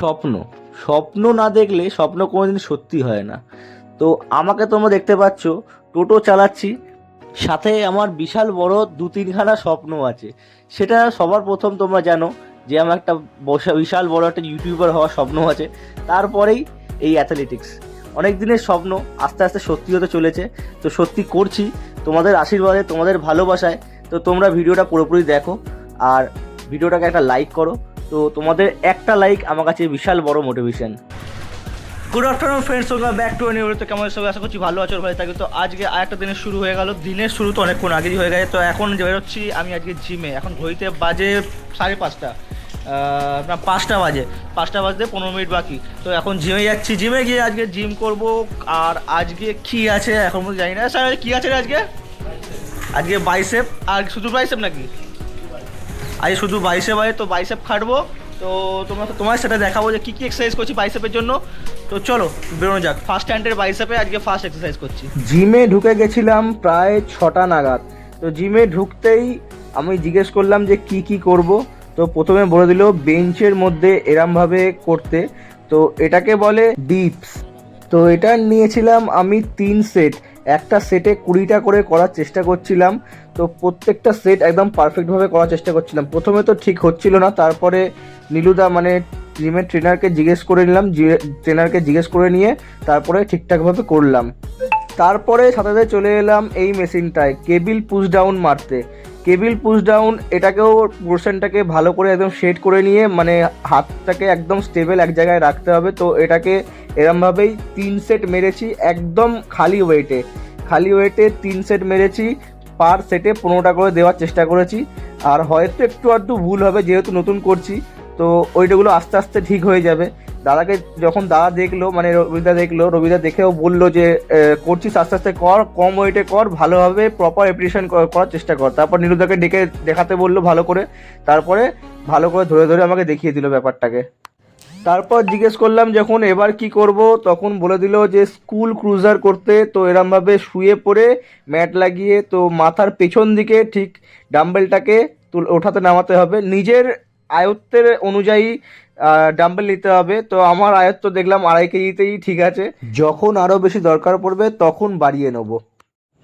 স্বপ্ন। স্বপ্ন না দেখলে স্বপ্ন কোনোদিন সত্যি হয় না। তো আমাকে তোমরা দেখতে পাচ্ছ, টোটো চালাচ্ছি, সাথে আমার বিশাল বড় দু তিনখানা স্বপ্ন আছে। সেটা সবার প্রথম তোমরা জানো যে আমার একটা বিশাল বড় একটা ইউটিউবার হওয়ার স্বপ্ন আছে। তারপরেই এই অ্যাথলেটিক্স অনেক দিনের স্বপ্ন, আস্তে আস্তে সত্যি হতে চলেছে। তো সত্যি করছি, তোমাদের আশীর্বাদে, তোমাদের ভালোবাসায়। তো তোমরা ভিডিওটা পুরোপুরি দেখো। আর ভিডিওটাকে একটা লাইক করো। তো তোমাদের একটা লাইক আমার কাছে বিশাল বড় motivation good afternoon friends welcome back to new তো কেমন সবাই আশা করছি ভালো আছো আর ভালো থাকি। তো আজকে আরেকটা দিনের শুরু হয়ে গেল। দিনের শুরু তো অনেকক্ষণ আগেই হয়ে গেছে। তো এখন যে বেরোচ্ছি, আমি আজকে জিমে এখন ঘড়িতে বাজে সাড়ে পাঁচটা। আপনার পাঁচটা বাজে। পাঁচটা বাজতে পনেরো মিনিট বাকি। তো এখন জিমে যাচ্ছি। জিমে গিয়ে আজকে জিম করব। আর আজকে কি আছে এখন জানি না। স্যার কী আছে আজকে? আজকে বাইসেপ আর শুধু বাইসেপ নাকি? আজ শুধু বাইসেপ আছে তো বাইসেপ খাটবো। তো তোমার তোমার সেটা দেখাবো যে কী কী এক্সারসাইজ করছি বাইসেপের জন্য। তো চলো, বেরোনো যাক। ফার্স্ট হ্যান্ডের বাইসেপে আজকে ফার্স্ট এক্সারসাইজ করছি। জিমে ঢুকে গেছিলাম প্রায় ছটা নাগাদ। তো জিমে ঢুকতেই আমি জিজ্ঞেস করলাম যে কি কি করব। তো প্রথমে বলে দিল বেঞ্চের মধ্যে এরমভাবে করতে। তো এটাকে বলে ডিপস তো এটা নিয়েছিলাম আমি তিন সেট একটা সেটে কুড়িটা করে করার চেষ্টা করছিলাম। তো প্রত্যেকটা সেট একদম পারফেক্টভাবে করার চেষ্টা করছিলাম। প্রথমে তো ঠিক হচ্ছিল না, তারপরে নীলুদা মানে জিমের ট্রেনারকে জিজ্ঞেস করে নিলাম ট্রেনারকে জিজ্ঞেস করে নিয়ে তারপরে ঠিকঠাকভাবে করলাম। তারপরে সাথে চলে এলাম এই মেশিনটায় কেবিল পুশ ডাউন মারতে। কেবিল পুশ ডাউন, এটাকেও পোর্শনটাকে ভালো করে একদম শেড করে নিয়ে মানে হাতটাকে একদম স্টেবল এক জায়গায় রাখতে হবে। তো এটাকে এরমভাবেই তিন সেট মেরেছি, একদম খালি ওয়েটে। খালি ওয়েটে তিন সেট মেরেছি, পার সেটে পনেরোটা করে দেওয়ার চেষ্টা করেছি। আর হয়তো একটু আধটু ভুল হবে, যেহেতু নতুন করছি। তো ওইটাগুলো আস্তে আস্তে ঠিক হয়ে যাবে। দাদাকে যখন দাদা দেখল মানে রবিদা দেখল, রবিদা দেখেও বলল যে করছিস আস্তে আস্তে কর, কম ওয়েটে কর, ভালোভাবে প্রপার অ্যাপ্রিসিয়েশন করার চেষ্টা কর। তারপর নীলুদাকে ডেকে দেখাতে বলল ভালো করে। তারপরে ভালো করে ধরে ধরে আমাকে দেখিয়ে দিল ব্যাপারটাকে। তারপর জিজ্ঞেস করলাম যখন এবার কি করব, তখন বলে দিল যে স্কুল ক্রুজার করতে। তো এরমভাবে শুয়ে পড়ে, ম্যাট লাগিয়ে, তো মাথার পেছন দিকে ঠিক ডাম্বেলটাকে ওঠাতে নামাতে হবে। নিজের আয়ত্তের অনুযায়ী ডাম্বেল নিতে হবে। তো আমার আয়ত্ত দেখলাম আড়াই কেজিতেই ঠিক আছে। যখন আরও বেশি দরকার পড়বে, তখন বাড়িয়ে নেব।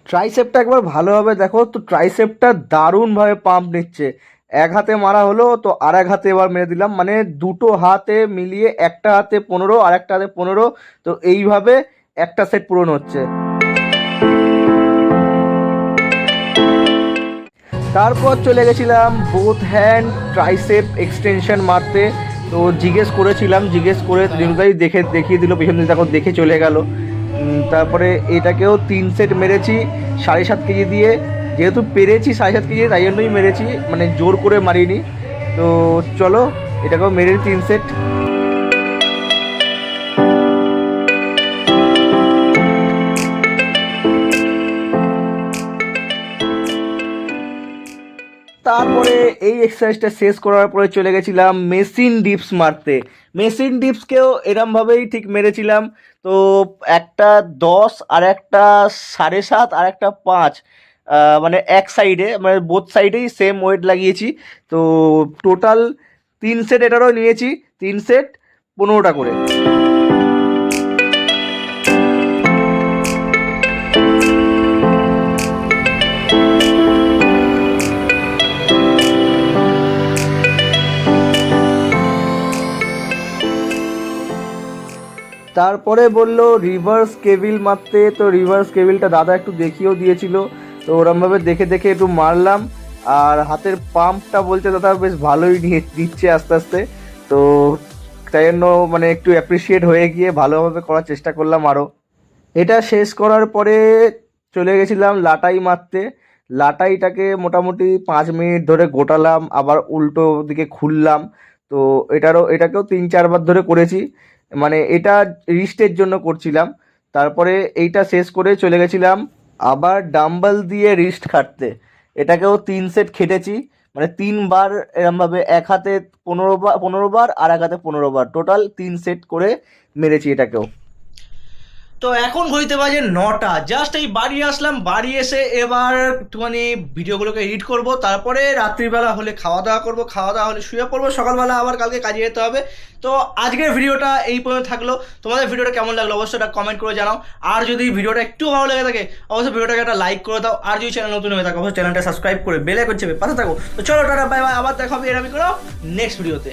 ট্রাইসেপটা একবার ভালোভাবে দেখো তো, ট্রাইসেপটা দারুণভাবে পাম্প নিচ্ছে। এক হাতে মারা হলো, তো আর এক হাতে এবার মেরে দিলাম। মানে দুটো হাতে মিলিয়ে একটা হাতে পনেরো আর একটা হাতে পনেরো, তো এইভাবে একটা সেট পূরণ হচ্ছে। তারপর চলে গেছিলাম বোথ হ্যান্ড ট্রাইসেপ এক্সটেনশন মারতে। তো জিজ্ঞেস করেছিলাম, জিজ্ঞেস করে রেণুদাই দেখে, দেখিয়ে দিল, পেছন দিকে তখন দেখে চলে গেল। তারপরে এটাকেও তিন সেট মেরেছি, সাড়ে সাত কেজি দিয়ে। যেহেতু পেরেছি সাড়ে সাত কেজি, তাই জন্যই মেরেছি মানে জোর করে মারিনি। তো চলো, এটাকেও মেরে তিন সেট তারপরে এই এক্সারসাইজটা শেষ করার পরে চলে গেছিলাম মেশিন ডিপস মারতে। মেশিন ডিপসকেও এরমভাবেই ঠিক মেরেছিলাম। তো একটা দশ আর একটা সাড়ে সাত আর একটা পাঁচ মানে এক সাইডে মানে বোথ সাইডেই সেম ওয়েট লাগিয়েছি। তো টোটাল তিন সেট এটারও নিয়েছি, তিন সেট পনেরোটা করে। তারপরে বলল রিভার্স কেবিল মারতে। তো রিভার্স কেবিলটা দাদা একটু দেখিয়েও দিয়েছিল। তো ওরমভাবে দেখে দেখে একটু মারলাম। আর হাতের পাম্পটা বলছে দাদা বেশ ভালোই নিয়ে দিচ্ছে আস্তে আস্তে। তো তাই জন্য মানে একটু অ্যাপ্রিসিয়েট হয়ে গিয়ে ভালোভাবে করার চেষ্টা করলাম আরও এটা শেষ করার পরে চলে গেছিলাম লাটাই মারতে। লাটাইটাকে মোটামুটি পাঁচ মিনিট ধরে গোটালাম, আবার উল্টো দিকে খুললাম। তো এটারও, এটাকেও তিন চারবার ধরে করেছি। মানে এটা রিস্টের জন্য করছিলাম। তারপরে এইটা শেষ করে চলে গেছিলাম আবার ডাম্বল দিয়ে রিস্ট খাটতে। এটাকেও তিন সেট খেটেছি। মানে তিনবার এরমভাবে এক হাতে পনেরো বার পনেরো বার আর এক হাতে পনেরো বার। টোটাল তিন সেট করে মেরেছি এটাকেও। তো এখন ঘড়িতে বাজে নটা। জাস্ট এই বাড়ি আসলাম, বাড়ি এসে এবার একটুখানি ভিডিওগুলোকে এডিট করব, তারপরে রাত্রিবেলা হলে খাওয়া দাওয়া করব, খাওয়া দাওয়া হলে শুয়ে পড়ব, সকালবেলা আবার কালকে কাজে যেতে হবে। তো আজকের ভিডিওটা এই পর্যন্ত থাকল। তোমাদের ভিডিওটা কেমন লাগল অবশ্যই একটা কমেন্ট করে জানাও। আর যদি ভিডিওটা একটু ভালো লেগে থাকে, অবশ্যই ভিডিওটাকে একটা লাইক করে দাও। আর যদি চ্যানেল নতুন হয়ে থাকে, অবশ্যই চ্যানেলটা সাবস্ক্রাইব করে বেলে করছে পাশে থাকো। তো চলো, টাটা বাই বাই আবার দেখা হবে এরকম করো নেক্সট ভিডিওতে